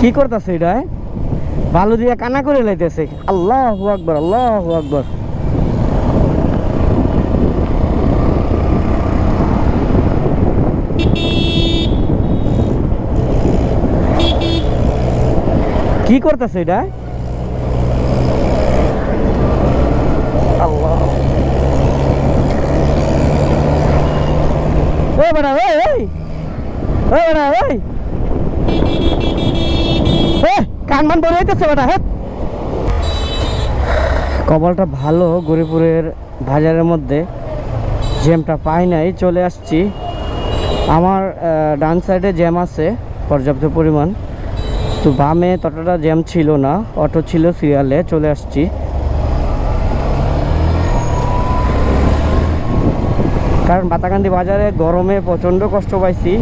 কি করতেছে এটা? বালু দিয়ে কানা করে লাইতেছে। আল্লাহ আকবর আল্লাহ আকবর। কি করতেছে এটা আল্লাহ। ওই বেটা, ওই ওই। ওই বেটা, ওই। কান বলে হইতেছে বেটা হ্যাঁ। কপালটা ভালো, গরিপুরের বাজারের মধ্যে জ্যামটা পাই নাই, চলে আসছি। আমার ডান সাইডে জ্যাম আছে, পর্যাপ্ত পরিমাণ। তো বামে ততটা জ্যাম ছিল না, অটো ছিল সিরিয়ালে চলে আসছি। কারণ বাতাকান্দি বাজারে গরমে প্রচণ্ড কষ্ট পাইছি।